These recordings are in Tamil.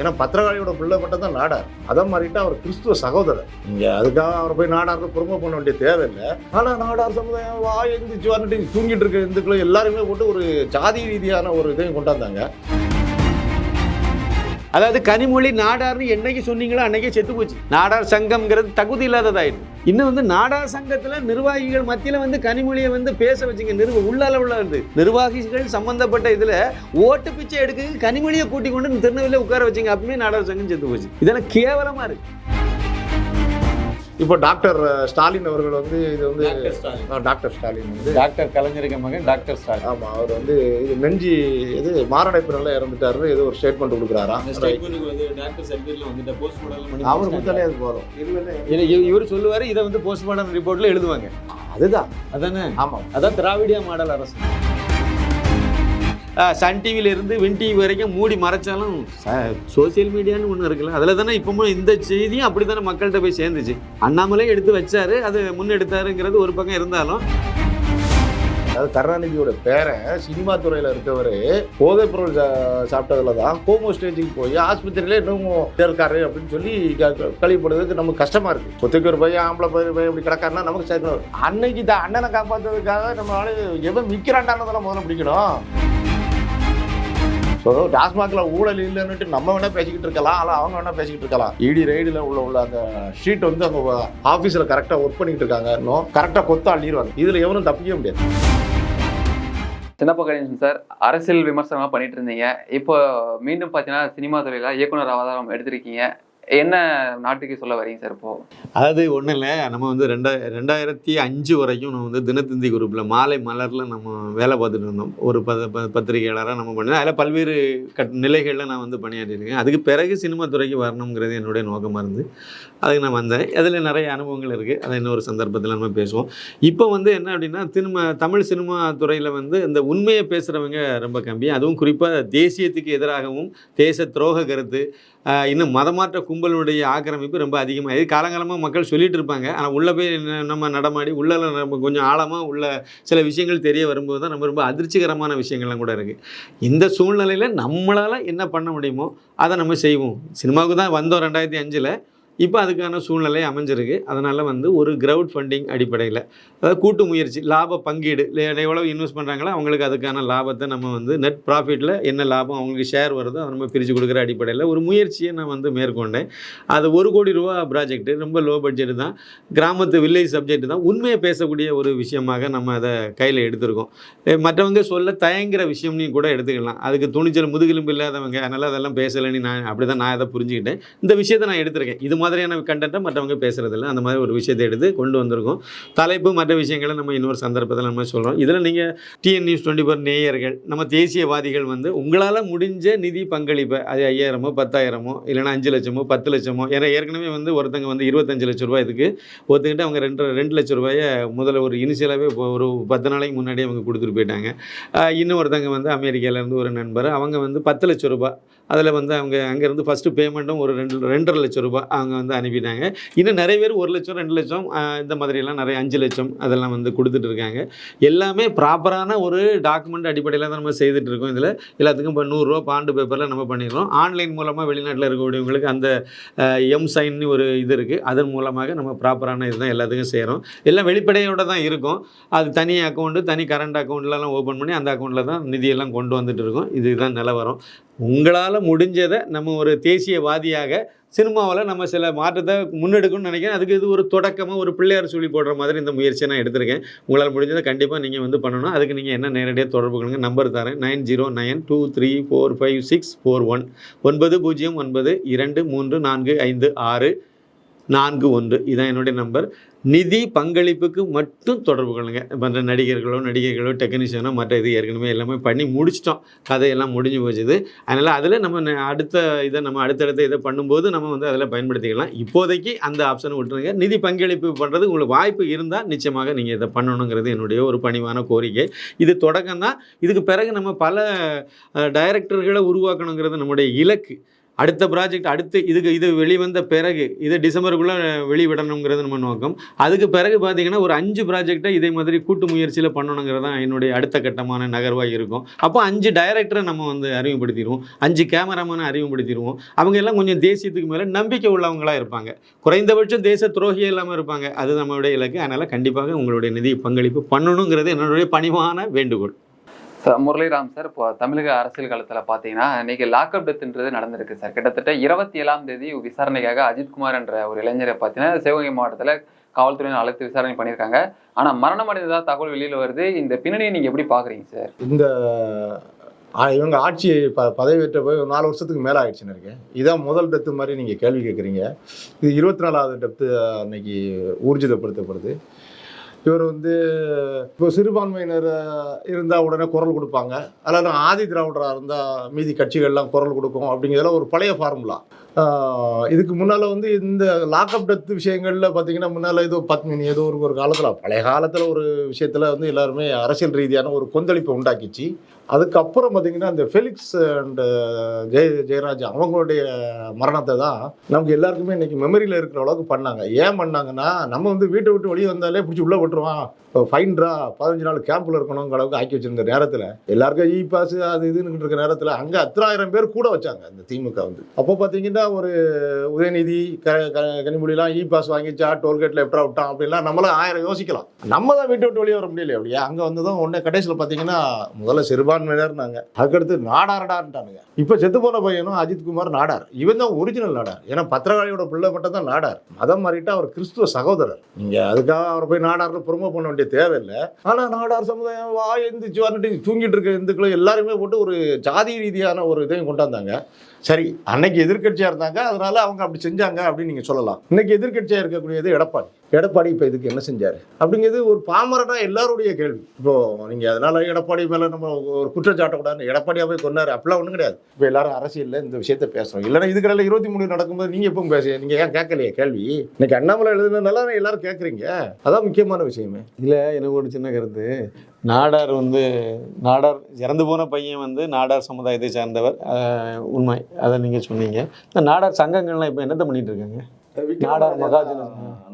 ஏன்னா பத்திரகாளியோட பிள்ளை மட்டும் தான் நாடார். அதை மாறிட்டு அவர் கிறிஸ்துவ சகோதரர். இங்கே அதுக்காக அவர் போய் நாடாருக்கு பொறுமை பண்ண வேண்டிய தேவையில்லை. ஆனால் நாடார் சமுதாயம் வா எழுந்திரிச்சு வந்துட்டு தூங்கிட்டு இருக்க இந்துக்களும் எல்லாருமே போட்டு ஒரு ஜாதி ரீதியான ஒரு இதையும் கொண்டாந்தாங்க அதாவது கனிமொழி நாடார்னு என்னைக்கு சொன்னீங்களோ அன்னைக்கே செத்து போச்சு. நாடார் சங்கம்ங்கிறது தகுதி இல்லாததாயிடும் இன்னும் வந்து நாடார் சங்கத்துல நிர்வாகிகள் மத்தியில வந்து கனிமொழியை வந்து பேச வச்சுங்க நிர்வ உள்ளால உள்ள வந்து. நிர்வாகிகள் சம்பந்தப்பட்ட இதுல ஓட்டு பிச்சை எடுக்க கனிமொழியை கூட்டி கொண்டு திருநெல்வேலியில் உட்கார வச்சுங்க அப்பவுமே நாடார் சங்கம் செத்து போச்சு. இதெல்லாம் கேவலமா இருக்கு. இப்போ டாக்டர் ஸ்டாலின் அவர்கள் வந்து இது வந்து டாக்டர் ஸ்டாலின். வந்து டாக்டர் கலைஞருக்கு மகன் டாக்டர் ஸ்டாலின். ஆமா அவர் வந்து இது நெஞ்சி இது மாரடைப்பு நல்லா இறந்துட்டாரு ஏதோ ஒரு ஸ்டேட்மெண்ட் கொடுக்குறாரா? அவர் கொடுத்தாலே அது போதும். இவர் சொல்லுவாரு இதை வந்து போஸ்ட்மார்டம் ரிப்போர்ட்ல எழுதுவாங்க. அதுதான். அதானே? ஆமா. அதான் திராவிடியா மாடல் அரசு. சன் டிவியில இருந்து வின் டிவி வரைக்கும் மூடி மறைச்சாலும் சோசியல் மீடியான்னு ஒன்று இருக்குல்ல அதில் தானே இப்பவும் இந்த செய்தியும் அப்படி தானே மக்கள்கிட்ட போய் சேர்ந்துச்சு. அண்ணாமலே எடுத்து வச்சாரு அது முன்னெடுத்தாருங்கிறது ஒரு பக்கம் இருந்தாலும். அதாவது கருணாநிதியோட பேரை சினிமா துறையில் இருக்கவர் போதைப் பொருள் சா- சாப்பிட்டதுல தான் கோமோ ஸ்டேஜுக்கு போய் ஆஸ்பத்திரியில இன்னும் இருக்காரு அப்படின்னு சொல்லி க- கழிவுபடுறதுக்கு நமக்கு கஷ்டமா இருக்கு. ஒத்துக்கு ஒரு பையன் ஆம்பளை பையன் பையன் இப்படி கிடக்காருன்னா நமக்கு சேர்க்கணும் அன்னைக்கு தான் அண்ணனை காப்பாத்துறதுக்காக நம்ம ஆளு எவன் விற்கிறாண்டானதெல்லாம் முதல்ல பிடிக்கணும். ஸோ டாஸ்மாகில் ஊழல் இல்லைன்னுட்டு நம்ம வேணால் பேசிக்கிட்டு இருக்கலாம் ஆனால் அவங்க வேணால் பேசிக்கிட்டு இருக்கலாம். இடி ரைடில் உள்ள உள்ள அந்த ஷீட் வந்து அவங்க ஆஃபீஸில் கரெக்டாக ஒர்க் பண்ணிட்டு இருக்காங்க. இன்னும் கரெக்டாக கொத்தா அள்ளிடுவாங்க இதில் எவனும் தப்பிக்க முடியாது. சின்னப்ப கணேசன் சார் அரசியல் விமர்சனமாக பண்ணிட்டு இருந்தீங்க. இப்போ மீண்டும் பார்த்தீங்கன்னா சினிமா துறையில் இயக்குனர் அவதாரம் எடுத்திருக்கீங்க. என்ன நாட்டுக்கு சொல்ல வரீங்க சார் இப்போ? அதாவது ஒன்றும் இல்லை. நம்ம வந்து ரெண்டா ரெண்டாயிரத்தி அஞ்சு வரைக்கும் நம்ம வந்து தினத்தந்தி குரூப்பில் மாலை மலரில் நம்ம வேலை பார்த்துட்டு இருந்தோம். ஒரு பத ப பத்திரிகையாளராக நம்ம பண்ணோம் அதில் பல்வேறு கட் நிலைகளில் நான் வந்து பணியாற்றியிருக்கேன். அதுக்கு பிறகு சினிமா துறைக்கு வரணுங்கிறது என்னுடைய நோக்கமாக இருந்து அதுக்கு நான் வந்தேன். அதில் நிறைய அனுபவங்கள் இருக்குது அதை இன்னொரு சந்தர்ப்பத்தில் நம்ம பேசுவோம். இப்போ வந்து என்ன அப்படின்னா திரும்ப தமிழ் சினிமா துறையில் வந்து இந்த உண்மையை பேசுகிறவங்க ரொம்ப கம்மி. அதுவும் குறிப்பாக தேசியத்துக்கு எதிராகவும் தேச துரோக கருத்து இன்னும் மதமாற்ற கும்பலுடைய ஆக்கிரமிப்பு ரொம்ப அதிகமாக இது காலங்காலமாக மக்கள் சொல்லிட்டு இருப்பாங்க. ஆனால் உள்ளே போய் நம்ம நடமாடி உள்ள நம்ம கொஞ்சம் ஆழமாக உள்ள சில விஷயங்கள் தெரிய வரும்போது தான் நம்ம ரொம்ப அதிர்ச்சிகரமான விஷயங்கள்லாம் கூட இருக்குது இந்த சூழ்நிலையில் நம்மளால் என்ன பண்ண முடியுமோ அதை நம்ம செய்வோம். சினிமாவுக்கு தான் வந்தோம் ரெண்டாயிரத்தி அஞ்சில். இப்போ அதுக்கான சூழ்நிலை அமைஞ்சிருக்கு. அதனால் வந்து ஒரு கிரவுட் ஃபண்டிங் அடிப்படையில். அதாவது கூட்டு முயற்சி லாப பங்கீடு எவ்வளோ இன்வெஸ்ட் பண்ணுறாங்களோ அவங்களுக்கு அதுக்கான லாபத்தை நம்ம வந்து நெட் ப்ராஃபிட்டில் என்ன லாபம் அவங்களுக்கு ஷேர் வருதோ அதை நம்ம பிரித்து கொடுக்குற அடிப்படையில் ஒரு முயற்சியை நான் வந்து மேற்கொண்டேன். அது ஒரு கோடி ரூபா ப்ராஜெக்ட் ரொம்ப லோ பட்ஜெட் தான். கிராமத்து வில்லேஜ் சப்ஜெக்ட் தான். உண்மையை பேசக்கூடிய ஒரு விஷயமாக நம்ம அதை கையில் எடுத்திருக்கோம். மற்றவங்க சொல்ல தயங்குற விஷயம்னு கூட எடுத்துக்கலாம். அதுக்கு துணிச்சல் முதுகெலும்பு இல்லாதவங்க அதனால் அதெல்லாம் பேசலைன்னு நான் அப்படி தான் நான் அதை புரிஞ்சுக்கிட்டேன். இந்த விஷயத்தை நான் எடுத்திருக்கேன். இது மாதிரி மாதிரியான கண்டென்ட்டை மற்றவங்க பேசுறதில்ல. அந்த மாதிரி ஒரு விஷயத்தை எடுத்து கொண்டு வந்திருக்கோம். தலைப்பு மற்ற விஷயங்களை நம்ம இன்னொரு சந்தர்ப்பத்தில் நம்ம சொல்கிறோம் இதில் நீங்கள் டிஎன் நியூஸ் டுவெண்ட்டி ஃபோர் நேயர்கள் நம்ம தேசியவாதிகள் வந்து உங்களால் முடிஞ்ச நிதி பங்களிப்பை அது ஐயாயிரமோ பத்தாயிரமோ இல்லைனா அஞ்சு லட்சமோ பத்து லட்சமோ ஏன்னா ஏற்கனவே வந்து ஒருத்தங்க வந்து இருபத்தஞ்சு லட்ச ரூபாய் இதுக்கு ஒத்துக்கிட்டு அவங்க ரெண்டு ரெண்டு லட்ச ரூபாயை முதல்ல ஒரு இனிஷியலாகவே ஒரு பத்து நாளைக்கு முன்னாடியே அவங்க கொடுத்துட்டு போயிட்டாங்க. இன்னும் ஒருத்தங்க வந்து அமெரிக்காவிலேருந்து ஒரு நண்பர் அவங்க வந்து பத்து லட்ச ரூபாய் அதில் வந்து அவங்க அங்கேருந்து ஃபஸ்ட்டு பேமெண்ட்டும் ஒரு ரெண்டு ரெண்டரை லட்சம் ரூபாய் அவங்க வந்து அனுப்பிட்டாங்க. இன்னும் நிறைய பேர் ஒரு லட்சம் ரெண்டு லட்சம் இந்த மாதிரியெல்லாம் நிறைய அஞ்சு லட்சம் அதெல்லாம் வந்து கொடுத்துட்டு இருக்காங்க. எல்லாமே ப்ராப்பரான ஒரு டாக்குமெண்ட் அடிப்படையில் தான் நம்ம செய்துட்டு இருக்கோம் இதில். எல்லாத்துக்கும் இப்போ நூறுரூவா பாண்டு பேப்பரில் நம்ம பண்ணிடுறோம். ஆன்லைன் மூலமாக வெளிநாட்டில் இருக்கக்கூடியவங்களுக்கு அந்த எம் சைன்னு ஒரு இது இருக்குது அதன் மூலமாக நம்ம ப்ராப்பரான இதுதான் எல்லாத்துக்கும் செய்கிறோம் எல்லாம் வெளிப்படையோடு தான் இருக்கும். அது தனி அக்கௌண்ட்டு தனி கரண்ட் அக்கௌண்ட்லலாம் ஓப்பன் பண்ணி அந்த அக்கௌண்ட்டில் தான் நிதியெல்லாம் கொண்டு வந்துட்டு இருக்கோம். இதுதான் நிலவரம். உங்களால் முடிஞ்சதை நம்ம ஒரு தேசியவாதியாக சினிமாவில் நம்ம சில மாற்றத்தை முன்னெடுக்கணும்னு நினைக்கிறேன். அதுக்கு இது ஒரு தொடக்கமாக ஒரு பிள்ளையார் சொல்லி போடுற மாதிரி இந்த முயற்சியை நான் எடுத்திருக்கேன். உங்களால் முடிஞ்சதை கண்டிப்பாக நீங்கள் வந்து பண்ணணும். அதுக்கு நீங்கள் என்ன நேரடியாக தொடர்பு கொள்ளுங்க. நம்பர் தரேன். Nine zero nine two three four five six four one. ஒன்பது பூஜ்ஜியம் ஒன்பது இரண்டு மூன்று நான்கு ஐந்து ஆறு. நான்கு ஒன்று. இதான் என்னுடைய நம்பர். நிதி பங்களிப்புக்கு மட்டும் தொடர்பு கொள்ளுங்கள் மற்ற நடிகர்களோ நடிகைகளோ டெக்னீஷியனோ மற்ற இது ஏற்கனவே எல்லாமே பண்ணி முடிச்சிட்டோம். கதையெல்லாம் முடிஞ்சு போச்சுது. அதனால் அதில் நம்ம ந- அடுத்த இதை நம்ம அடுத்தடுத்த இதை பண்ணும்போது நம்ம வந்து அதில் பயன்படுத்திக்கலாம். இப்போதைக்கு அந்த ஆப்ஷனை விட்டுருங்க. நிதி பங்களிப்பு பண்ணுறது உங்களுக்கு வாய்ப்பு இருந்தால் நிச்சயமாக நீங்கள் இதை பண்ணணுங்கிறது என்னுடைய ஒரு பணிவான கோரிக்கை. இது தொடக்கம் தான் இதுக்கு பிறகு நம்ம பல டைரக்டர்களை உருவாக்கணுங்கிறது நம்முடைய இலக்கு. அடுத்த ப்ராஜெக்ட் அடுத்து இதுக்கு இது வெளிவந்த பிறகு இது டிசம்பருக்குள்ளே வெளிவிடணுங்கிறது நம்ம நோக்கம். அதுக்கு பிறகு பார்த்தீங்கன்னா ஒரு அஞ்சு ப்ராஜெக்டை இதே மாதிரி கூட்டு முயற்சியில் பண்ணணுங்கிறது தான் என்னுடைய அடுத்த கட்டமான நகர்வாக இருக்கும். அப்போ அஞ்சு டைரக்டரை நம்ம வந்து அறிமுகப்படுத்திடுவோம். அஞ்சு கேமராமேனை அறிமுகப்படுத்திடுவோம். அவங்க எல்லாம் கொஞ்சம் தேசியத்துக்கு மேலே நம்பிக்கை உள்ளவங்களா இருப்பாங்க. குறைந்தபட்சம் தேச துரோகியே இல்லாமல் இருப்பாங்க. அது நம்மளுடைய இலக்கு. அதனால் கண்டிப்பாக உங்களுடைய நிதி பங்களிப்பு பண்ணணுங்கிறது என்னுடைய பணிவான வேண்டுகோள். முரளிராம் சார் இப்போ தமிழக அரசியல் காலத்தில் பார்த்தீங்கன்னா இன்னைக்கு லாக்அப் டெத்ன்றது நடந்திருக்கு சார். கிட்டத்தட்ட இருபத்தி ஏழாம் தேதி விசாரணைக்காக அஜித்குமார் என்ற ஒரு இளைஞரை பார்த்தீங்கன்னா சிவகங்கை மாவட்டத்தில் காவல்துறையினர் அழைத்து விசாரணை பண்ணியிருக்காங்க. ஆனால் மரணம் அடைந்ததாக தகவல் வெளியில வருது. இந்த பின்னணியை நீங்கள் எப்படி பார்க்குறீங்க சார்? இந்த இவங்க ஆட்சி ப பதவியேற்ற போய் ஒரு நாலு வருஷத்துக்கு மேலே ஆயிடுச்சுன்னு இருக்கேன். இதான் முதல் டெத்து மாதிரி நீங்கள் கேள்வி கேட்குறீங்க இது இருபத்தி நாலாவது டெத்து அன்னைக்கு ஊர்ஜிதப்படுத்தப்படுது. இவர் வந்து இப்போ சிறுபான்மையினர் இருந்தால் உடனே குரல் கொடுப்பாங்க. அல்லது ஆதி திராவிடராக இருந்தால் மீதி கட்சிகள்லாம் குரல் கொடுக்கும் அப்படிங்கிறதுல ஒரு பழைய ஃபார்முலா இதுக்கு முன்னால் வந்து இந்த லாக்அப் டெத் விஷயங்களில் பார்த்தீங்கன்னா முன்னால் ஏதோ பத்மினி ஏதோ ஒரு ஒரு காலத்தில் பழைய காலத்தில் ஒரு விஷயத்தில் வந்து எல்லாருமே அரசியல் ரீதியான ஒரு கொந்தளிப்பை உண்டாக்கிச்சு. அதுக்கப்புறம் பார்த்தீங்கன்னா இந்த ஃபெலிக்ஸ் அண்டு uh, ஜெய ஜெயராஜ் அவங்களுடைய மரணத்தை தான் நமக்கு எல்லாருக்குமே இன்றைக்கி மெமரியில் இருக்கிற அளவுக்கு பண்ணாங்க. ஏன் பண்ணாங்கன்னா நம்ம வந்து வீட்டை விட்டு வெளியே வந்தாலே பிடிச்சி உள்ளே விட்டுருவான் ஃபைன்ரா பதினஞ்சு நாள் கேம்பில் இருக்கணுங்கிற அளவுக்கு ஆக்கி வச்சிருந்த நேரத்தில் எல்லாருக்கும் இ பாஸ் அது இதுன்னு இருக்க நேரத்தில் அங்கே அத்தனாயிரம் பேர் கூட வச்சாங்க அந்த திமுக வந்து. அப்போ பார்த்தீங்கன்னா ஒரு உதயநிதி க க கனிமொழிலாம் இ பாஸ் வாங்கிச்சா டோல்கேட்டில் எப்படா விட்டான் அப்படின்லாம் நம்மளாம் ஆயிரம் யோசிக்கலாம். நம்ம தான் வீட்டை விட்டு வெளியே வர முடியல அப்படியா அங்கே வந்து தான் உடனே கடைசியில் பார்த்தீங்கன்னா முதல்ல சிறுபான்மையினர்னாங்க அதுக்கடுத்து நாடாரடான்ட்டானுங்க. இப்போ செத்து போன பையனும் அஜித்குமார் நாடார். இவன் தான் ஒரிஜினல் நாடார். ஏன்னா பத்திரகாளியோட பிள்ளை மட்டும் தான் நாடார். மதம் மாறிட்டு அவர் கிறிஸ்துவ சகோதரர். நீங்கள் அதுக்காக அவரை போய் நாடார்னு ப்ரொமோ பண்ண வேண்டிய தேவையில்லை. ஆனால் நாடார் சமுதாயம் வா எந்திரிச்சு வந்துட்டு தூங்கிட்டு இருக்க இந்துக்களும் எல்லாருமே போட்டு ஒரு ஜாதி ரீதியான ஒரு இதையும் கொண்டாந்தாங்க சரி அன்னைக்கு எதிர்க்கட்சியாக இருந்தாங்க. அதனால அவங்க அப்படி செஞ்சாங்க அப்படின்னு நீங்கள் சொல்லலாம். இன்னைக்கு எதிர்க்கட்சியாக இருக்கக்கூடியது எடப்பாடி. எடப்பாடி இப்போ இதுக்கு என்ன செஞ்சார்? அப்படிங்கிறது ஒரு பாமரனா எல்லாருடைய கேள்வி. இப்போ நீங்கள் அதனால எடப்பாடி மேலே நம்ம ஒரு குற்றச்சாட்டக்கூடாது எடப்பாடியா போய் கொண்டாரு அப்படிலாம் ஒன்றும் கிடையாது. இப்போ எல்லாரும் அரசியலில் இந்த விஷயத்த பேசுகிறோம் இல்லைன்னா இதுக்கடையில் இருபத்தி மூணு நடக்கும்போது நீங்கள் எப்போ பேச நீங்கள் ஏன் கேட்கலையே கேள்வி? இன்னைக்கு அண்ணாமலை எழுதுனதுனால எல்லாரும் கேட்குறீங்க. அதான் முக்கியமான விஷயமே. இதில் எனக்கு ஒரு சின்ன கருத்து. நாடார் வந்து நாடார் இறந்து போன பையன் வந்து நாடார் சமுதாயத்தை சார்ந்தவர். உண்மை. அதை நீங்கள் சொன்னீங்க. இந்த நாடார் சங்கங்கள்லாம் இப்போ என்னத்த பண்ணிட்டு இருக்காங்க? நாடார் மகாஜன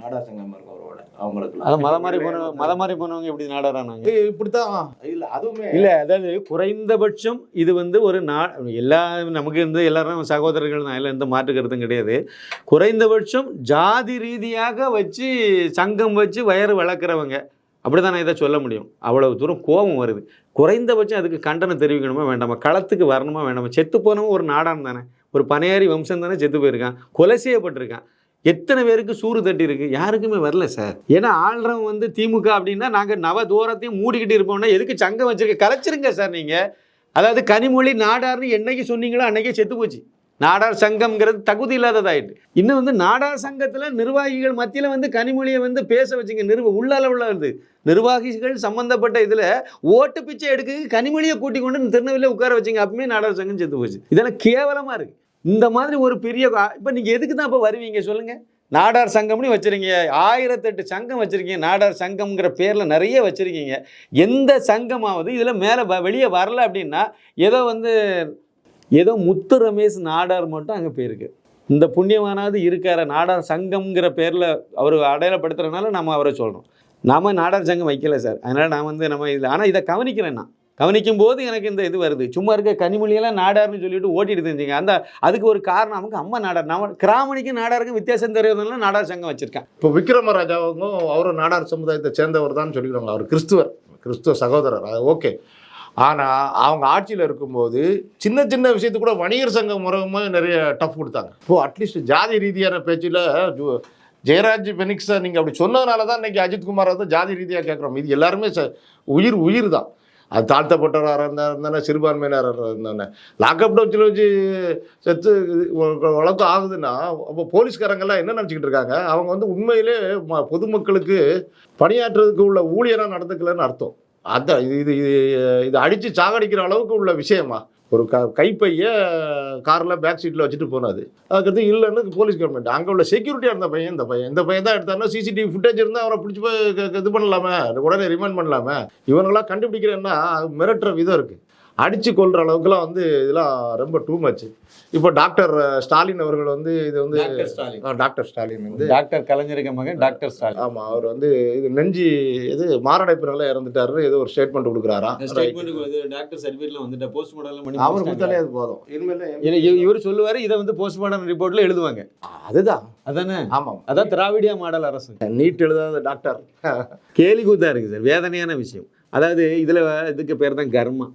நாடா சங்கம் அவரோட அவங்களுக்கு அதை மதம் மாறி போன மதம் மாறி போனவங்க எப்படி நாடாரானாங்க? இப்படித்தான் இல்லை அதுவுமே இல்லை அதாவது குறைந்தபட்சம் இது வந்து ஒரு நா எல்லா நமக்கு வந்து எல்லாரும் சகோதரர்கள் தான் இல்லை எந்த மாற்று கருத்தும் கிடையாது. குறைந்தபட்சம் ஜாதி ரீதியாக வச்சு சங்கம் வச்சு வயறு வளர்க்குறவங்க அப்படி தான் நான் இதை சொல்ல முடியும்? அவ்வளவு தூரம் கோபம் வருது. குறைந்தபட்சம் அதுக்கு கண்டனம் தெரிவிக்கணுமா வேண்டாமா? களத்துக்கு வரணுமா வேண்டாமா? செத்து போனவன் ஒரு நாடான் தானே. ஒரு பனையாரி வம்சம் தானே செத்து போயிருக்கான். கொலை செய்யப்பட்டிருக்கான். எத்தனை பேருக்கு சூறு தட்டி இருக்கு யாருக்குமே வரல சார். ஏன்னா ஆள்றவன் வந்து திமுக அப்படின்னா நாங்கள் நவ தூரத்தையும் மூடிக்கிட்டு இருப்போம்னா எதுக்கு சங்கம் வச்சிருக்க? கலைச்சிருங்க சார் நீங்கள் அதாவது கனிமொழி நாடார்னு என்னைக்கு சொன்னீங்களோ அன்னைக்கே செத்து போச்சு. நாடார் சங்கம்ங்கிறது தகுதி இல்லாததாயிட்டு. இன்னும் வந்து நாடார் சங்கத்தில் நிர்வாகிகள் மத்தியில் வந்து கனிமொழியை வந்து பேச வச்சுங்க. நிர்வ உள்ளளவில் இருந்து. நிர்வாகிகள் சம்பந்தப்பட்ட இதில் ஓட்டு பிச்சை எடுக்க கனிமொழியை கூட்டிக் கொண்டு திருநெல்வேலியில் உட்கார வச்சிங்க. அப்பவுமே நாடார் சங்கம் செத்து போச்சு. இதெல்லாம் கேவலமாக இருக்குது இந்த மாதிரி ஒரு பெரிய இப்போ நீங்கள் எதுக்கு தான் இப்போ வருவீங்க சொல்லுங்கள் நாடார் சங்கம்னு வச்சுருக்கீங்க. ஆயிரத்தெட்டு சங்கம் வச்சுருக்கீங்க. நாடார் சங்கம்ங்கிற பேரில் நிறைய வச்சுருக்கீங்க. எந்த சங்கமாவது இதில் மேலே வெளியே வரல அப்படின்னா ஏதோ வந்து ஏதோ முத்து ரமேஷ் நாடார் மட்டும் அங்கே போயிருக்கு. இந்த புண்ணியவானாவது இருக்கார? நாடார் சங்கம்ங்கிற பேரில் அவர் அடையாளப்படுத்துறதுனால நம்ம அவரை சொல்கிறோம் நாம நாடார் சங்கம் வைக்கல சார். அதனால் நான் வந்து நம்ம இதில் ஆனால் இதை கவனிக்கிறேன் நான். கவனிக்கும் போது எனக்கு இந்த இது வருது. சும்மா இருக்க கனிமொழியெல்லாம் நாடார்னு சொல்லிட்டு ஓட்டிட்டு தெரிஞ்சுங்க அந்த அதுக்கு ஒரு காரணம் அவங்க அம்மா நாடார். நம்ம கிராமணிக்கும் நாடாருக்கும் வித்தியாசம் தெரியாதனால நாடார் சங்கம் வச்சுருக்கேன் இப்போ விக்ரமராஜாவும் அவரும் நாடார் சமுதாயத்தை சேர்ந்தவர் தான் சொல்லிக்கிறாங்க அவர் கிறிஸ்துவர் கிறிஸ்துவ சகோதரர். அது ஓகே. ஆனால் அவங்க ஆட்சியில் இருக்கும்போது சின்ன சின்ன விஷயத்து கூட வணிகர் சங்கம் முறையுமே நிறைய டஃப் கொடுத்தாங்க. இப்போது அட்லீஸ்ட் ஜாதி ரீதியான பேச்சில் ஜெயராஜ் பெனிக்ஸை நீங்கள் அப்படி சொன்னதுனால தான் இன்றைக்கி அஜித்குமார் வந்து ஜாதி ரீதியாக கேட்குறோம் இது எல்லாருமே ச- உயிர் உயிர் தான் அது தாழ்த்தப்பட்டவராக இருந்தா இருந்தானே சிறுபான்மையினராக இருந்தானே. லாக்அப் டவுச்சில் வச்சு செத்து வழக்கு ஆகுதுன்னா அப்போ போலீஸ்காரங்கெல்லாம் என்ன நினச்சிக்கிட்டு இருக்காங்க? அவங்க வந்து உண்மையிலே ம- பொதுமக்களுக்கு பணியாற்றுறதுக்கு உள்ள ஊழியராக நடந்துக்கலன்னு அர்த்தம். அதான் இது இது இது இது அடித்து சாகடிக்கிற அளவுக்கு உள்ள விஷயமா? ஒரு க கைப்பைய காரில் பேக் சீட்டில் வச்சுட்டு போனாது அதுக்கடுத்து இல்லைன்னு போலீஸ் கவர்மெண்ட் அங்கே உள்ள செக்யூரிட்டியாக இருந்த பையன் இந்த பையன். இந்த பையன் தான் எடுத்தாருன்னா சிசிடிவி ஃபுட்டேஜ் இருந்தால் அவரை பிடிச்சி போய் இது பண்ணலாமே. உடனே ரிமைண்ட் பண்ணலாமே. இவங்களாம் கண்டுபிடிக்கிறேன்னா மிரட்டுற விதம் இருக்குது அடிச்சு கொள்ற அளவுக்குலாம் வந்து இதெல்லாம் ரொம்ப டூ மச் இப்போ டாக்டர் ஸ்டாலின் அவர்கள் வந்து இது வந்து டாக்டர் ஸ்டாலின் ஆ, டாக்டர் ஸ்டாலின் வந்து டாக்டர் கலைஞருக்கு மகன் டாக்டர் ஸ்டாலின் ஆமா அவர் வந்து இது நெஞ்சி இது மாரடைப்புனால இறந்துட்டாரு ஏதோ ஒரு ஸ்டேட்மெண்ட் கொடுக்குறாரா? ஸ்டேட்மெண்ட் டாக்டர் சர்டிஃபிகேட்ல வந்துட்ட போஸ்ட் மார்டம் அவர் கொடுத்தாலே அது போதும். இனிமேல் இவர் சொல்லுவாரு இதை வந்து போஸ்ட் மார்டம் ரிப்போர்ட்ல எழுதுவாங்க அதுதான். அதானே? ஆமாம் அதான் திராவிடியா மாடல் அரசு. நீட் எழுதாத டாக்டர் கேலி கூத்தா இருக்கு சார் வேதனையான விஷயம். அதாவது இதுல இதுக்கு பேர் தான் கர்மா.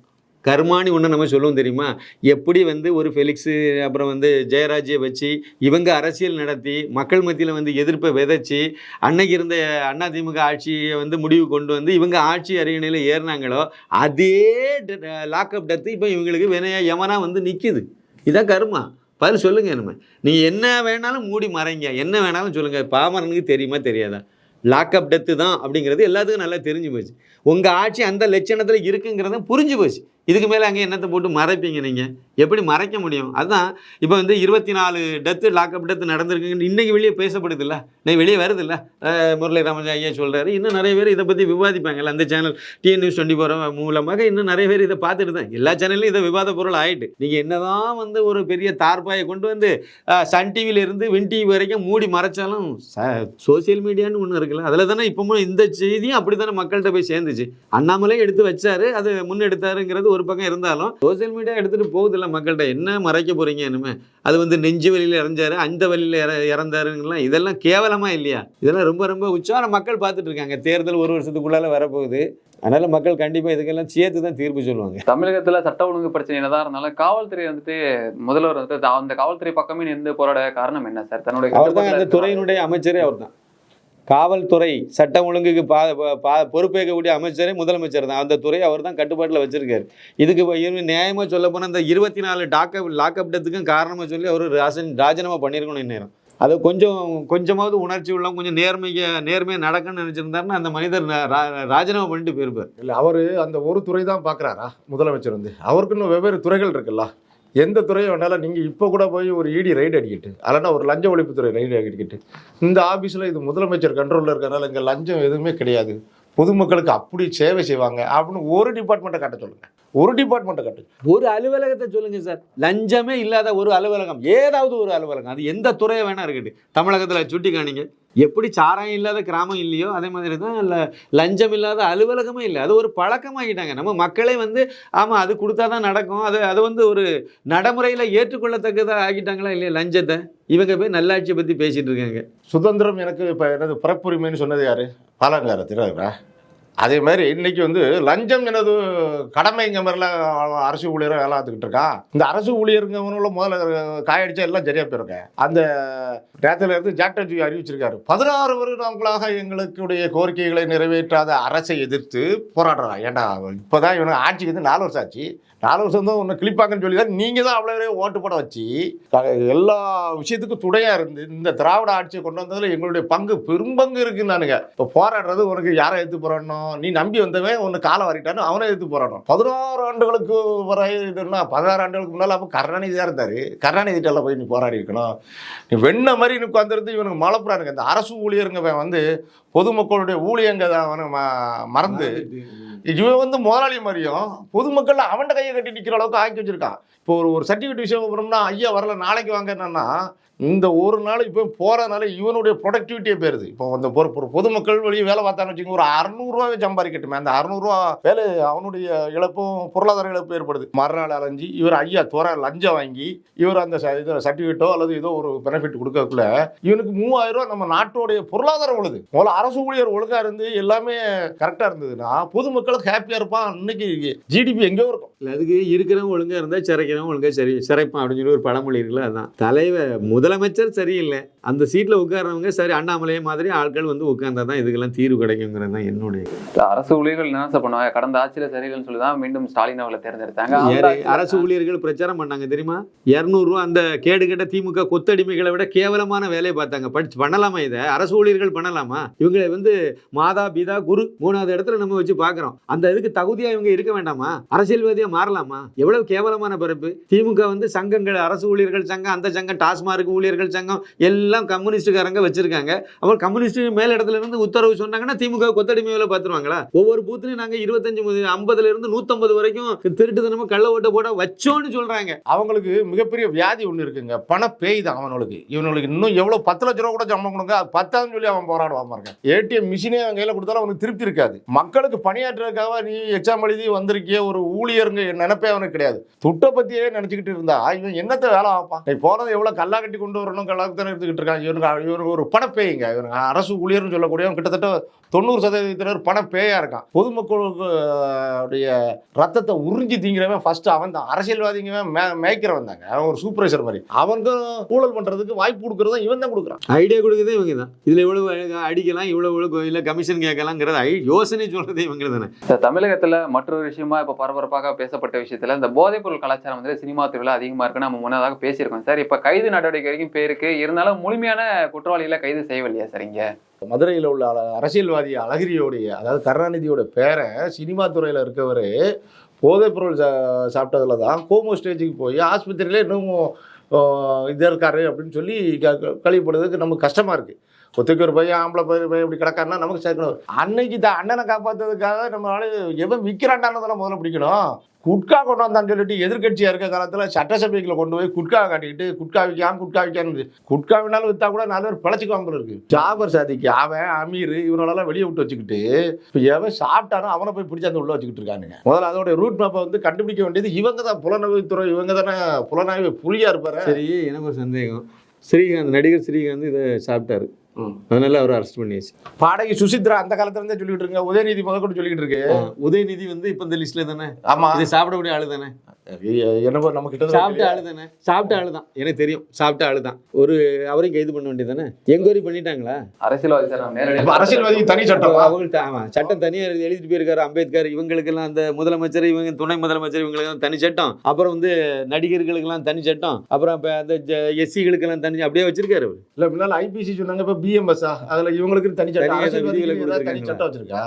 கர்மானி ஒன்று நம்ம சொல்லுவோம் தெரியுமா? எப்படி வந்து ஒரு ஃபெலிக்ஸு அப்புறம் வந்து ஜெயராஜியை வச்சு இவங்க அரசியல் நடத்தி மக்கள் மத்தியில் வந்து எதிர்ப்பை விதைச்சி அன்னைக்கு இருந்த அதிமுக ஆட்சியை வந்து முடிவு கொண்டு வந்து இவங்க ஆட்சி அரியணையில் ஏறினாங்களோ அதே லாக்அப் டெத்து இப்போ இவங்களுக்கு வினையா யமனா வந்து நிற்கிது இதான் கர்மா. பதில் சொல்லுங்கள் நம்ம நீங்கள் என்ன வேணாலும் மூடி மறைங்க. என்ன வேணாலும் சொல்லுங்கள் பாமரனுக்கு தெரியுமா தெரியாதா? லாக்அப் டெத்து தான் அப்படிங்கிறது எல்லாத்துக்கும் நல்லா தெரிஞ்சு போச்சு. உங்கள் ஆட்சி அந்த லட்சணத்தில் இருக்குங்கிறத புரிஞ்சு போச்சு. இதுக்கு மேலே அங்கே என்னத்தை போட்டு மறைப்பீங்க நீங்கள் எப்படி மறைக்க முடியும்? அதுதான் இப்போ வந்து இருபத்தி நாலு டெத்து லாக்அப் டெத்து நடந்திருக்குன்னு இன்றைக்கி வெளியே பேசப்படுது இல்லை இன்னைக்கு வெளியே வருது இல்லை முரளி ராமஜா ஐயா சொல்கிறாரு இன்னும் நிறைய பேர் இதை பற்றி விவாதிப்பாங்கல்ல அந்த channel TN news twenty four மூலமாக இன்னும் நிறைய பேர் இதை பார்த்துட்டு தான் எல்லா சேனல்லையும் இதை விவாத பொருள் ஆகிட்டு நீங்கள் என்னதான் வந்து ஒரு பெரிய தார்பாயை கொண்டு வந்து சன் டிவியிலேருந்து இருந்து வின் டிவி வரைக்கும் மூடி மறைச்சாலும் சோசியல் மீடியான்னு ஒன்று இருக்குல்ல அதில் தானே இப்பவும் இந்த செய்தியும் அப்படி தானே மக்கள்கிட்ட போய் சேர்ந்துச்சு. அண்ணாமலே எடுத்து வச்சாரு அது முன்னெடுத்தாருங்கிறது ஒரு பக்கம் இருந்தாலும் சோசியல் மீடியா எடுத்துட்டு போகுது இல்லை மக்கள்கிட்ட என்ன மறைக்க போறீங்க இனிமே? அது வந்து நெஞ்சு வலியில் இறந்தாரு அந்த வழியில் இற இறந்தாருங்கலாம் இதெல்லாம் கேவலமா இல்லையா? இதெல்லாம் ரொம்ப ரொம்ப உச்சார மக்கள் பார்த்துட்டு இருக்காங்க. தேர்தல் ஒரு வருஷத்துக்குள்ளால வரப்போகுது. அதனால மக்கள் கண்டிப்பா இதுக்கெல்லாம் சேர்த்து தான் தீர்ப்பு சொல்லுவாங்க. தமிழகத்துல சட்ட ஒழுங்கு பிரச்சனை என்னதான் இருந்தாலும் காவல்துறை வந்துட்டு முதல்வர் வந்துட்டு அந்த காவல்துறை பக்கமே நின்று போராட காரணம் என்ன சார்? தன்னுடைய அவர் தான் அந்த துறையினுடைய அமைச்சரே அவர் தான் காவல்துறை சட்டம் ஒழுங்குக்கு பா பா- பா- பொறுப்பேற்கக்கூடிய அமைச்சரே முதலமைச்சர் தான். அந்த துறையை அவர் தான் கட்டுப்பாட்டில் வச்சிருக்காரு. இதுக்கு நியாயமாக சொல்ல போனால் இந்த இருபத்தி நாலு டாக்கப் லாக்அப் டெத்துக்கும் காரணமாக சொல்லி அவர் ராசன் ராஜினாமா பண்ணியிருக்கணும் இந்நேரம் அது கொஞ்சம் கொஞ்சமாவது உணர்ச்சி உள்ள கொஞ்சம் நேர்மையை நேர்மையாக நடக்கணும்னு நினச்சிருந்தாருன்னா அந்த மனிதர் ராஜினாமா பண்ணிட்டு போயிருப்பார். இல்லை அவர் அந்த ஒரு துறை தான் பார்க்குறாரா முதலமைச்சர் வந்து? அவருக்கு இன்னும் வெவ்வேறு துறைகள் இருக்குல்ல? எந்த துறையை வேணாலும் நீங்கள் இப்போ கூட போய் ஒரு இடி ரைடு அடிக்கிட்டு அல்லனா ஒரு லஞ்ச ஒழிப்புத்துறை ரைடு அடிக்கிட்டு இந்த ஆஃபீஸில் இது முதலமைச்சர் கண்ட்ரோலில் இருக்கிறனால இங்கே லஞ்சம் எதுவுமே கிடையாது. பொதுமக்களுக்கு அப்படி சேவை செய்வாங்க. அப்படின்னு ஒரு டிபார்ட்மெண்ட்டை கட்ட சொல்லுங்க. ஒரு டிபார்ட்மெண்ட்டை கட்டு. ஒரு அலுவலகத்தை சொல்லுங்க சார். லஞ்சமே இல்லாத ஒரு அலுவலகம். ஏதாவது ஒரு அலுவலகம். அது எந்த துறையை வேணால் இருக்கட்டும். தமிழகத்தில் சுட்டி காணிங்க எப்படி சாராயம் இல்லாத கிராமம் இல்லையோ அதே மாதிரி தான் லஞ்சம் இல்லாத அலுவலகமே இல்லை. அது ஒரு பழக்கமாகிட்டாங்க. நம்ம மக்களே வந்து ஆமாம் அது கொடுத்தா தான் நடக்கும். அது அது வந்து ஒரு நடைமுறையில் ஏற்றுக்கொள்ளத்தக்கதாக ஆகிட்டாங்களா இல்லையா லஞ்சத்தை? இவங்க போய் நல்லாட்சியை பற்றி பேசிட்டு இருக்காங்க. சுதந்திரம் எனக்கு இப்போ எனது பிறப்புரிமைன்னு சொன்னது யாரு? பாலங்கார திருவாரா அதே மாதிரி இன்னைக்கு வந்து லஞ்சம் எனது கடமைங்க மாதிரிலாம் அரசு ஊழியரை வேலை பார்த்துக்கிட்டு இருக்கான் இந்த அரசு ஊழியருங்கவங்கள முதல்ல காயடிச்சா எல்லாம் சரியா போயிருங்க. அந்த நேரத்தில் இருந்து ஜாக்டர்ஜி அறிவிச்சிருக்காரு. பதினாறு வருடங்களாக எங்களுடைய கோரிக்கைகளை நிறைவேற்றாத அரசை எதிர்த்து போராடுறான் ஏன்டா இப்போதான் இவனுக்கு ஆட்சிக்கு வந்து நாலு வருஷம் ஆச்சு. நாலு வருஷம் தான் ஒன்று கிளிப்பாங்கன்னு சொல்லி தான் நீங்கள் தான் அவ்வளோ ஓட்டு போட வச்சு எல்லா விஷயத்துக்கும் துணையாக இருந்து இந்த திராவிட ஆட்சியை கொண்டு வந்ததில் எங்களுடைய பங்கு பெரும்பங்கு இருக்குன்னு நானுங்க இப்போ போராடுறது உனக்கு யாரை எடுத்து போராடணும்? நீ நம்பி வந்தவன் ஒன்று காலை வாரிட்டான்னு அவனை எடுத்து போராடணும் பதினாறு ஆண்டுகளுக்கு வர இதுன்னா பதினாறு ஆண்டுகளுக்கு முன்னால் அப்போ கருணாநிதி தான் இருந்தார் கருணாநிதிட்டெல்லாம் போய் நீ போராடி இருக்கணும். நீ வெண்ண மாதிரி நீ உட்காந்துருந்து இவனுக்கு மலப்புறானுங்க இந்த அரசு ஊழியருங்க வந்து பொதுமக்களுடைய ஊழியங்க தான். அவனை ம- மறந்து இவன் வந்து முதலாளி மாதிரியும் பொதுமக்கள் அவன்கிட்ட கையை கட்டி நிற்கிற அளவுக்கு ஆக்கி வச்சிருக்கான். இப்போ ஒரு ஒரு சர்டிஃபிகேட் விஷயம் போகிறோம்னா ஐயா வரல நாளைக்கு வாங்க என்னன்னா இந்த ஒரு நாள் இப்போ போகிறதுனால இவனுடைய ப்ரொடக்டிவிட்டியே போயிருது. இப்போ அந்த ஒரு பொதுமக்கள் வெளியே வேலை பார்த்தான்னு வச்சுக்கோங்க ஒரு அறநூறுவாவே சம்பாதிக்கட்டுமே. அந்த அறநூறுவா வேலை அவனுடைய இழப்பும் பொருளாதார இழப்பு ஏற்படுது. மறுநாள் அலைஞ்சு இவர் ஐயா துறை லஞ்சம் வாங்கி இவர் அந்த ச- இது சர்டிஃபிகேட்டோ அல்லது ஏதோ ஒரு பெனிஃபிட் கொடுக்கக்குள்ள இவனுக்கு மூவாயிரம் ரூபா நம்ம நாட்டோடைய பொருளாதாரம் உழுது. முதல்ல அரசு ஊழியர் ஒழுங்காக இருந்து எல்லாமே கரெக்டாக இருந்ததுன்னா பொதுமக்களுக்கு ஹாப்பியாக இருப்பான். இன்னைக்கு ஜிடிபி எங்கேயோ இருக்கும். இல்லை அதுக்கு இருக்கிறவங்க ஒழுங்காக இருந்தால் சிறைக்கிறவங்க ஒழுங்காக சரி சிறைப்பான் அப்படின்னு சொல்லி ஒரு பழமொழி இருக்குல்ல அதான். தலைவர் முதலமைச்சர் சரியில்லை. அந்த சீட்ல உட்கார்றவங்க சரி அண்ணாமலை மாதிரி ஆட்கள் வந்து உட்கார்ந்தா தான் இதுக்கெல்லாம் தீர்வு கிடைக்குங்கிறது தான் என்னுடைய அரசு ஊழியர்கள் என்ன பண்ணுவாங்க? கடந்த ஆட்சியில சரியில்லைன்னு சொல்லி தான் மீண்டும் ஸ்டாலின் அவர்களை தேர்ந்தெடுத்தாங்க. அரசு ஊழியர்கள் பிரச்சாரம் பண்ணாங்க தெரியுமா? இரநூறுவா அந்த கேடு கெட்ட திமுக கொத்தடிமைகளை விட கேவலமான வேலையை பார்த்தாங்க. படிச்சு பண்ணலாமா இதை? அரசு ஊழியர்கள் பண்ணலாமா? இவங்களை வந்து மாதா பிதா குரு மூணாவது இடத்துல நம்ம வச்சு பார்க்குறோம். அந்த இதுக்கு தகுதியா இவங்க இருக்க வேண்டாமா? அரசியல்வாதியா மாறலாமா? எவ்வளவு கேவலமான பிறப்பு. திமுக வந்து சங்கங்கள் அரசு ஊழியர்கள் சங்கம் அந்த சங்கம் டாஸ்மார்க் ஊழியர்கள் சங்கம் எல்லாம் கம்யூனிஸ்டுக்காரங்க வச்சிருக்காங்க. அப்புறம் கம்யூனிஸ்ட் மேல் இடத்துல இருந்து உத்தரவு சொன்னாங்கன்னா திமுக கொத்தடிமை வேலை பார்த்துருவாங்களா ஒவ்வொரு பூத்துலையும் நாங்க இருபத்தஞ்சு முதல் ஐம்பதுல இருந்து நூத்தம்பது வரைக்கும் திருட்டுத்தனமா கள்ள ஓட்ட போட வச்சோன்னு சொல்றாங்க. அவங்களுக்கு மிகப்பெரிய வியாதி ஒன்று இருக்குங்க. பண பேய் தான் அவனுக்கு இவனுக்கு இன்னும் எவ்வளோ பத்து லட்ச ரூபா கூட சம்பளம் கொடுங்க அது சொல்லி அவன் போராடுவான் பாருங்க. ஏடிஎம் மிஷினே அவன் கையில் கொடுத்தாலும் அவனுக்கு திருப்தி இருக்காது. மக்களுக்கு பணியாற்றுறதுக்காக நீ எக்ஸாம் எழுதி வந்திருக்கிய ஒரு ஊழியருங்க நினைப்பே அவனுக்கு கிடையாது. துட்டை பற்றியே நினச்சிக்கிட்டு இருந்தா இவன் என்னத்தை வேலை பார்ப்பான்? நீ போனது எவ்வளோ கல்லா கட்டி கொண்டு வரணும் கல்லாக்கத்தானே எடுத்துக்கிட்டு இருக்கான் இவனுக்கு இவனுக்கு ஒரு பணப்பேய்ங்க இவனுக்கு அரசு ஊழியர்னு சொல்லக்கூடியவன் கிட்டத்தட்ட தொண்ணூறு சதவீதத்தினர் பண பேயா இருக்கான். உடைய ரத்தத்தை உறிஞ்சி திங்கிறவன் ஃபர்ஸ்ட் அவன் தான். அரசியல்வாதிங்க மே மேய்க்கிறவன் தாங்க. அவன் ஒரு சூப்பர்வைசர் மாதிரி. அவனுக்கும் ஊழல் பண்றதுக்கு வாய்ப்பு கொடுக்கறதும் இவன் தான் கொடுக்குறான். ஐடியா கொடுக்குறதே இவங்க தான். இதுல இவ்வளவு அடிக்கலாம் இவ்வளவு இவ்வளவு இல்ல கமிஷன் கேட்கலாங்கிறத ஐ- யோசனை சொல்றதே இவங்க தானே. தமிழகத்துல மற்றொரு விஷயமா இப்ப பரபரப்பாக பேசப்பட்ட விஷயத்துல இந்த போதைப் பொருள் கலாச்சாரம் வந்து சினிமா துறையில அதிகமா இருக்கு நம்ம முன்னதாக பேசியிருக்கோம். சார் இப்ப கைது நடவடிக்கை வரைக்கும் பேருக்கு இருந்தாலும் முழுமையான குற்றவாளிகளை கைது செய்யவில்லையா சார் இங்க? மதுரையில் உள்ள அரசியல்வாதி அழகிரியோடைய அதாவது கருணாநிதியோட பேரை சினிமா துறையில் இருக்கவர் போதைப்பொருள் சா சாப்பிட்டதுல தான் கோமோ ஸ்டேஜுக்கு போய் ஆஸ்பத்திரியிலே இன்னும் இதாக இருக்காரு அப்படின்னு சொல்லி க- க- நமக்கு கஷ்டமாக இருக்குது ஒத்துக்கு ஒரு பையன் ஆம்பளை பையன் இப்படி கிடக்காருன்னா நமக்கு சேர்க்கணும். அன்னைக்கு தான் அண்ணனை காப்பாற்றுறதுக்காக நம்மளால எவன் விற்கிறாண்டானதெல்லாம் முதல்ல பிடிக்கணும். குட்கா கொண்டு வந்தான்னு சொல்லிட்டு எதிர்க்கட்சியாக இருக்க காலத்தில் சட்டசபைக்குள்ள கொண்டு போய் குட்கா காட்டிக்கிட்டு குட்கா விற்காம குட்கா விற்கான்னு குட்கா வேணாலும் விற்றா கூட நாலு பேர் பிழைச்சிக்குவாங்க போல இருக்கு. ஜாபர் சாதிக்கு அவன் அமீர் இவனெல்லாம் வெளியே விட்டு வச்சுக்கிட்டு இப்போ எவன் சாப்பிட்டானோ அவனை போய் பிடிச்சி உள்ள வச்சுக்கிட்டு இருக்கானுங்க. முதல்ல அதோட ரூட் மேப்பை வந்து கண்டுபிடிக்க வேண்டியது இவங்க தான். புலனாய்வுத்துறை இவங்க தானே புலனாய்வு புலியா இருப்பாரு. சரி எனக்கு ஒரு சந்தேகம். ஸ்ரீகாந்த் நடிகர் ஸ்ரீகாந்த் இதை சாப்பிட்டாரு. அதனால அவர் அரெஸ்ட் பண்ணியாச்சு. பாடகி சுசித்ரா அந்த காலத்துல இருந்தே சொல்லிட்டு இருங்க உதயநிதி முதல் கூட சொல்லிட்டு இருக்கு உதயநிதி வந்து இப்ப இந்த லிஸ்ட்ல தானே? ஆமா. இதை சாப்பிடக்கூடிய ஆளு தானே? என்னப்போ நம்ம கிட்ட சாப்பிட்ட ஆளு தானே சாப்பிட்ட ஆளு தான் எனக்கு தெரியும். சாப்பிட்ட ஆளு தான் ஒரு அவரையும் கைது பண்ண வேண்டியது தானே என்கொயரி பண்ணிட்டாங்களா? அரசியல்வாதி சார் அரசியல்வாதிக்கு தனி சட்டம். அவங்கள்ட்ட ஆமா. சட்டம் தனியா எழுதி- எழுதிட்டு போயிருக்காரு அம்பேத்கர். இவங்களுக்கெல்லாம் அந்த முதலமைச்சர் இவங்க துணை முதலமைச்சர் இவங்களுக்கு தனி சட்டம். அப்புறம் வந்து நடிகர்களுக்கெல்லாம் தனி சட்டம். அப்புறம் இப்ப அந்த எஸ்சிகளுக்கெல்லாம் தனி அப்படியே வச்சிருக்காரு இல்ல முன்னால ஐபிசி சொன்னாங்க இப்ப பிஎம்எஸ் அதுல இவங்களுக்கு தனி சட்டம். தனி? சட்டம் வச்சிருக்கா?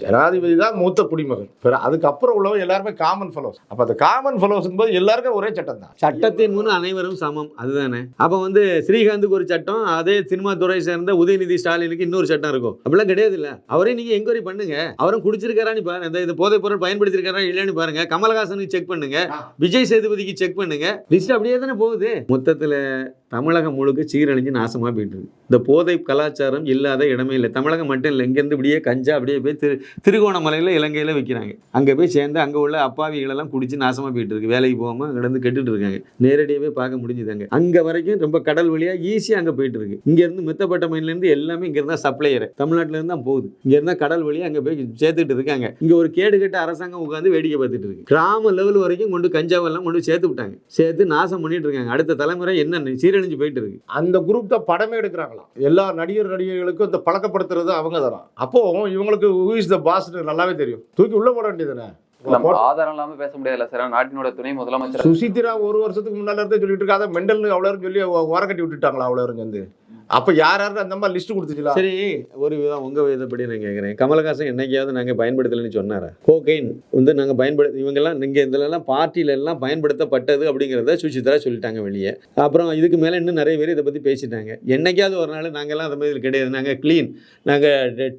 ஜனாதிபதி தான் மூத்த குடிமகன். பிற அதுக்கப்புறம் உள்ளவங்க எல்லாருமே காமன் ஃபெலோஸ் அப்ப அந்த காமன் ஃபெலோஸ் போது எல்லாருக்கும் ஒரே சட்டம் தான். சட்டத்தின் முன் அனைவரும் சமம் அதுதானே? அப்ப வந்து ஸ்ரீகாந்துக்கு ஒரு சட்டம் அதே சினிமா துறை சேர்ந்த உதயநிதி ஸ்டாலினுக்கு இன்னொரு சட்டம் இருக்கும். அப்படிலாம் கிடையாது இல்ல அவரே நீங்க என்கொயரி பண்ணுங்க. அவரும் குடிச்சிருக்காரான்னு பாருங்க. இந்த- போதைப் பொருள் பயன்படுத்திருக்காரா இல்லையான்னு பாருங்க. கமலஹாசனுக்கு செக் பண்ணுங்க. விஜய் சேதுபதிக்கு செக் பண்ணுங்க. லிஸ்ட் அப்படியே தானே போகுது. மொத்தத்துல தமிழகம் முழுக்க சீரழிஞ்சு நாசமாக போயிட்டுருக்கு. இந்த போதை கலாச்சாரம் இல்லாத இடமே இல்லை. தமிழகம் மட்டும் இல்லை. இங்கேருந்து இப்படியே கஞ்சா அப்படியே போய் திரு திருகோணமலையில் இலங்கையில் விற்கிறாங்க அங்கே போய் சேர்ந்து அங்கே உள்ள அப்பாவிகளெல்லாம் குடிச்சு நாசமாக போயிட்டு இருக்கு வேலைக்கு போகாமல் அங்கேருந்து கெட்டுட்டு இருக்காங்க. நேரடியாகவே பார்க்க முடிஞ்சுதாங்க அங்கே. வரைக்கும் ரொம்ப கடல் வழியாக ஈஸியாக அங்கே போயிட்டு இருக்கு இங்கேருந்து மித்தப்பட்ட மைன்லேருந்து எல்லாமே இங்கே இருந்தால் சப்ளையர் தமிழ்நாட்டிலேருந்து தான் போகுது. இங்கே இருந்தால் கடல் வழியாக அங்கே போய் சேர்த்துட்டு இருக்காங்க. இங்கே ஒரு கேடு கட்ட அரசாங்கம் உட்காந்து வேடிக்கை பார்த்துட்டு இருக்கு. கிராம லெவல் வரைக்கும் கொண்டு கஞ்சாவெல்லாம் கொண்டு சேர்த்து விட்டாங்க. சேர்த்து நாசம் பண்ணிட்டு இருக்காங்க. அடுத்த தலைமுறை என்ன சீரழிஞ்சு போயிட்டு இருக்கு. அந்த குரூப் தான் படமே எடுக்கிறாங்களாம். எல்லா நடிகர் நடிகைகளுக்கும் இந்த பழக்கப்படுத்துறது அவங்க தானா அப்போ இவங்களுக்கு ஹூ இஸ் த பாஸ்னு நல்லாவே தெரியும். தூக்கி உள்ள போட வேண்டியதுதானே? ஆதாரம் இல்லாம பேச முடியாதுல்ல சார். நாட்டினோட துணை முதலமைச்சர். சுசித்ரா ஒரு வருஷத்துக்கு முன்னால இருந்தே சொல்லிட்டு இருக்காத மெண்டல் அவ்வளோ சொல்லி ஓரக்கட்டி விட்டுட்டாங்களா அவ்வளோ வந்து? அப்ப யார் யாருக்கு அந்த மாதிரி லிஸ்ட் கொடுத்துச்சுல சரி ஒரு விதம் உங்க விதப்படி நான் கேட்குறேன் கமலஹாசன் என்னைக்காவது நாங்க பயன்படுத்தலைன்னு சொன்னாரா? கோகைன் வந்து நாங்க பயன்படுத்த இவங்கெல்லாம் நீங்க இதுலலாம் பார்ட்டியில எல்லாம் பயன்படுத்தப்பட்டது அப்படிங்கிறத சுசித்ரா சொல்லிட்டாங்க வெளியே. அப்புறம் இதுக்கு மேல இன்னும் நிறைய பேர் இதை பத்தி பேசிட்டாங்க. என்னைக்காவது ஒரு நாள் நாங்கெல்லாம் அந்த மாதிரி கிடையாது. நாங்க க்ளீன் நாங்க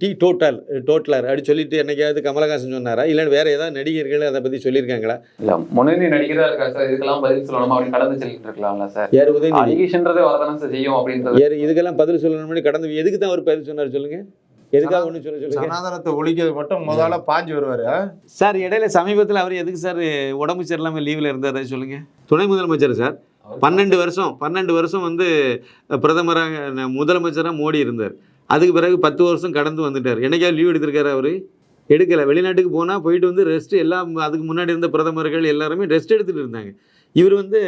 டீ டோட்டல் டோட்டலர் அப்படி சொல்லிட்டு என்னைக்காவது கமலஹாசன் சொன்னாரா? இல்லை வேற ஏதாவது நடிகர்கள் அதை பத்தி சொல்லியிருக்காங்களா? இல்ல முன்னணி நடிகரா இருக்கா சார்? இதுக்கெல்லாம் பதில் சொல்லணுமா அப்படின்னு கடந்து செல்லிட்டு இருக்கலாம்ல சார். யார் உதயநிதி? அலிகேஷன்றது வரதானே செய்யும் அப்படின்றது. இதுக்கெல்லாம் பதில் சொல்லணும்னு கடந்து எதுக்கு தான் அவர் பதில் சொன்னார் சொல்லுங்க? எதுக்காக ஒன்று சொல்ல சொல்லுங்க? சனாதனத்தை ஒழிக்கிறது மட்டும் முதல்ல பாஞ்சு வருவாரு. சார் இடையில சமீபத்தில் அவர் எதுக்கு சார் உடம்பு சரியில்லாமல் லீவில் இருந்தார் சொல்லுங்க? துணை முதலமைச்சர் சார். பன்னெண்டு வருஷம் பன்னெண்டு வருஷம் வந்து பிரதமராக முதலமைச்சராக மோடி இருந்தார். அதுக்கு பிறகு பத்து வருஷம் கடந்து வந்துட்டார். என்னைக்காவது லீவ் எடுத்திருக்காரு அவர்? எடுக்கலை. வெளிநாட்டுக்கு போனால் போயிட்டு வந்து ரெஸ்ட் எல்லாம் அதுக்கு முன்னாடி இருந்த பிரதமர்கள் எல்லாருமே ரெஸ்ட் எடுத்துகிட்டு இருந்தாங்க. இவர் வந்து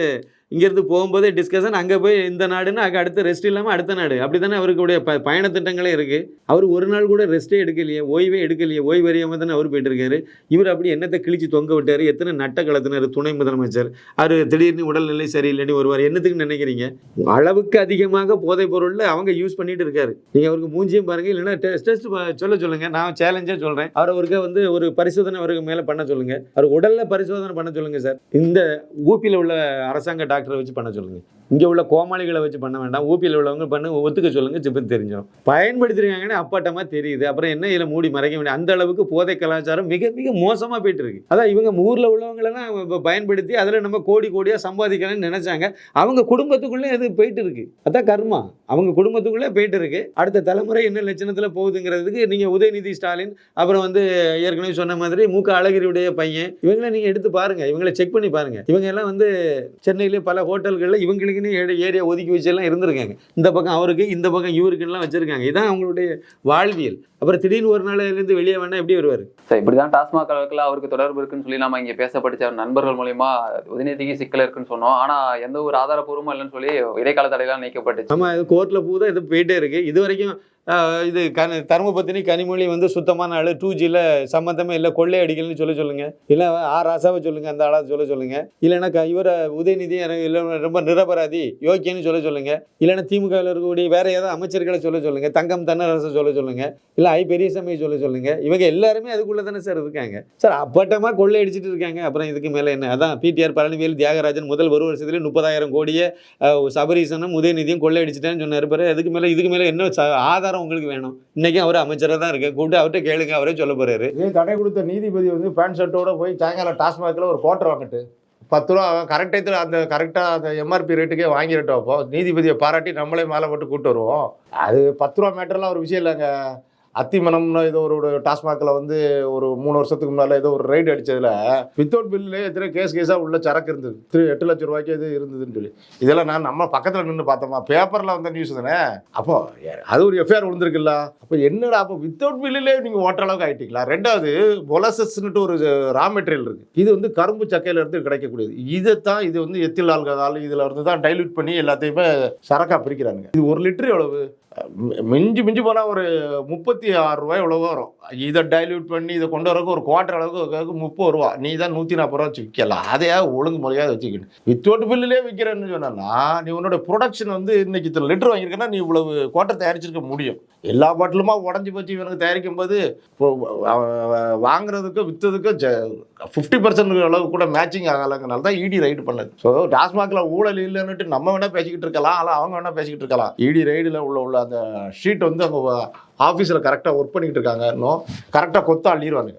இங்கேருந்து போகும்போதே டிஸ்கஷன் அங்கே போய் இந்த நாடுன்னு அங்கே அடுத்த ரெஸ்ட் இல்லாமல் அடுத்த நாடு. அப்படி தானே அவருக்குடைய ப பயண திட்டங்களே இருக்குது அவர் ஒரு நாள் கூட ரெஸ்ட்டே எடுக்கலையே ஓய்வே எடுக்கலையே ஓய்வு அறியாமல் தானே அவர் போயிட்டு இருக்காரு. இவர் அப்படி என்னத்தை கிழிச்சு தொங்க விட்டார்? எத்தனை நட்ட கலத்தினார் துணை முதலமைச்சர். அவர் திடீர்னு உடல்நிலை சரியில்லைன்னு வருவார். என்னத்துக்கு நினைக்கிறீங்க? அளவுக்கு அதிகமாக போதைப் பொருளில் அவங்க யூஸ் பண்ணிட்டு இருக்காரு. நீங்கள் அவருக்கு மூஞ்சியும் பாருங்கள் இல்லைன்னா டெஸ்ட் சொல்ல சொல்லுங்கள் நான் சேலஞ்சாக சொல்கிறேன் அவர் அவருக்கு வந்து ஒரு பரிசோதனை அவருக்கு மேலே பண்ண சொல்லுங்கள் அவர் உடலில் பரிசோதனை பண்ண சொல்லுங்கள் சார். இந்த ஊப்பியில் உள்ள அரசாங்க டாக்டர் வச்சு பண்ண சொல்லுங்க. இங்கே உள்ள கோமாளிகளை வச்சு பண்ண வேண்டாம். ஊபியில் உள்ளவங்க பண்ண ஒத்துக்க சொல்லுங்க சிப்பன் தெரிஞ்சிடும் பயன்படுத்திருக்காங்கன்னு அப்பாட்டமாக தெரியுது. அப்புறம் என்ன இதில் மூடி மறைக்க முடியும் அந்த அளவுக்கு போதை கலாச்சாரம் மிக மிக மோசமாக போயிட்டு இருக்கு அதான் இவங்க ஊரில் உள்ளவங்களெல்லாம் பயன்படுத்தி அதில் நம்ம கோடி கோடியாக சம்பாதிக்கணும்னு நினச்சாங்க. அவங்க குடும்பத்துக்குள்ளே அது போயிட்டு இருக்கு அதான் கர்மா. அவங்க குடும்பத்துக்குள்ளே போயிட்டு இருக்கு அடுத்த தலைமுறை என்ன லட்சணத்தில் போகுதுங்கிறதுக்கு நீங்கள் உதயநிதி ஸ்டாலின் அப்புறம் வந்து ஏற்கனவே சொன்ன மாதிரி மூக்க அழகிரியுடைய பையன் இவங்களை நீங்கள் எடுத்து பாருங்க. இவங்களை செக் பண்ணி பாருங்க. இவங்க எல்லாம் வந்து சென்னையிலே பல ஹோட்டல்களில் இவங்களுக்குன்னு ஏரியா ஒதுக்கி வச்சு எல்லாம் இருந்திருக்காங்க. இந்த பக்கம் அவருக்கு இந்த பக்கம் இவருக்குலாம் வச்சிருக்காங்க. இதான் அவங்களுடைய வாழ்வியல். அப்புறம் திடீர்னு ஒரு நாள்லேருந்து வெளியே வேணா எப்படி வருவார்? சார் இப்படிதான் டாஸ்மாக் அளவுக்குலாம் அவருக்கு தொடர்பு இருக்குன்னு சொல்லி நம்ம இங்க பேசப்பட்டுச்சு அவர் நண்பர்கள் மூலியமா உதயநிதிக்கு சிக்கல் இருக்குன்னு சொன்னோம். ஆனா எந்த ஒரு ஆதாரப்பூர்வமும் இல்லைன்னு சொல்லி இடைக்கால தடையெல்லாம் நீக்கப்பட்டுச்சு. ஆமாம் இது கோர்ட்டில் பூதா இது போயிட்டே இருக்கு. இது வரைக்கும் இது கனி தர்மபத்தினி கனிமொழி வந்து சுத்தமான ஆள். டூ ஜியில் சம்மந்தமே இல்லை. கொள்ளை அடிக்கலன்னு சொல்ல சொல்லுங்கள் இல்லை ஆ ராசாவை சொல்லுங்கள் அந்த ஆளாக சொல்ல சொல்லுங்கள் இல்லைன்னா க- இவரை உதயநிதி இல்லை ரொம்ப நிரபராதி யோக்கியன்னு சொல்ல சொல்லுங்கள் இல்லைன்னா திமுகவில் இருக்கக்கூடிய வேற ஏதாவது அமைச்சர்களை சொல்ல சொல்லுங்கள் தங்கம் தன்னரசை சொல்ல சொல்லுங்கள் இல்லை ஐ. பெரியசாமியை சொல்ல சொல்லுங்கள் இவங்க எல்லாருமே அதுக்குள்ளே தானே சார் இருக்காங்க. சார் அப்பட்டமாக கொள்ளை அடிச்சிட்டு இருக்காங்க. அப்புறம் இதுக்கு மேலே என்ன? அதான் பிடிஆர் பழனிவேல் தியாகராஜன் முதல் ஒரு வருஷத்துலேயே முப்பதாயிரம் கோடியை சபரீசனும் உதயநிதியும் கொள்ளை அடிச்சிட்டேன்னு சொன்னார் பாரு. அதுக்கு மேலே இதுக்கு மேலே என்ன ஆதாரம் அதிகாரம் உங்களுக்கு வேணும். இன்னைக்கும் அவர் அமைச்சராக தான் இருக்கு கூப்பிட்டு அவர்கிட்ட கேளுங்க அவரே சொல்ல போறாரு. ஏன் தடை கொடுத்த நீதிபதி வந்து பேண்ட் ஷர்ட்டோட போய் சாயங்காலம் டாஸ்மாகில் ஒரு குவார்டர் வாங்கிட்டு பத்து ரூபா அவன் கரெக்ட் டயத்தில் அந்த கரெக்டாக அந்த எம்ஆர்பி ரேட்டுக்கே வாங்கிட்டோம் அப்போ நீதிபதியை பாராட்டி நம்மளே மேலே போட்டு கூட்டு வருவோம். அது பத்து ரூபா மேட்டர்லாம் ஒரு விஷயம் இல்லைங்க. அத்திமனம்னு ஏதோ ஒரு டாஸ்மாகில் வந்து ஒரு மூணு வருஷத்துக்கு முன்னால் ஏதோ ஒரு ரைடு அடித்ததில் வித்தவுட் பில்லே எத்தனை கேஸ் கேஸாக உள்ள சரக்கு இருந்தது. திரு எட்டு லட்சம் ரூபாய்க்கு இது இருந்ததுன்னு சொல்லி. இதெல்லாம் நான் நம்ம பக்கத்தில் நின்று பார்த்தோமா? பேப்பரில் வந்த நியூஸ் தானே? அப்போ அது ஒரு எஃப்ஐஆர் விழுந்திருக்குல்ல? அப்போ என்னடா அப்போ வித்தவுட் பில்லிலே நீங்கள் ஓட்டுற அளவுக்கு ஆயிட்டீங்களா? ரெண்டாவது பொலசஸ்னுட்டு ஒரு ரா மெட்டீரியல் இருக்குது இது வந்து கரும்பு சக்கையிலேருந்து கிடைக்கக்கூடியது. இதைத்தான் இது வந்து எத்தில் ஆல்கஹால் இதில் இருந்து தான் டைல்யூட் பண்ணி எல்லாத்தையுமே சரக்காக பிரிக்கிறாங்க இது ஒரு லிட்டர் எவ்வளவு? மிஞ்சி மிஞ்சி போனால் ஒரு முப்பத்தி ஆறு ரூபாய் எவ்வளவோ வரும். இதை டைல்யூட் பண்ணி இதை கொண்டு வரக்கு ஒரு குவார்டர் அளவுக்கு முப்பது ரூபா. நீ தான் நூற்றி நாற்பது ரூபா வச்சு விற்கலாம். அதையா ஒழுங்கு முறையாக வச்சுக்கணும்? வித்தவுட் பில்லுலே விற்கிறேன்னு சொன்னா நீ உன்னோட ப்ரொடக்ஷன் வந்து இன்னைக்கு இத்தனை லிட்டர் வாங்கியிருக்கேன்னா நீ இவ்வளவு குவார்டர் தயாரிச்சிருக்க முடியும். எல்லா பாட்டிலுமா உடஞ்சி போச்சு இவனுக்கு தயாரிக்கும் போது வாங்குறதுக்கும் அவன் ஃபிஃப்டி பர்சன்ட் அளவு கூட மேட்சிங் ஆகலைங்கனால தான் இடி ரைடு பண்ணது. ஸோ டாஸ்மாகில் ஊழல் இல்லைன்னுட்டு நம்ம வேணால் பேசிக்கிட்டு இருக்கலாம் ஆனால் அவங்க வேணால் பேசிக்கிட்டு இருக்கலாம். இடி ரைடில் உள்ள உள்ள அந்த ஷீட் வந்து அவங்க ஆஃபீஸில் கரெக்டாக ஒர்க் பண்ணிக்கிட்டு இருக்காங்க. இன்னும் கரெக்டாக கொத்த அள்ளிடுவாங்க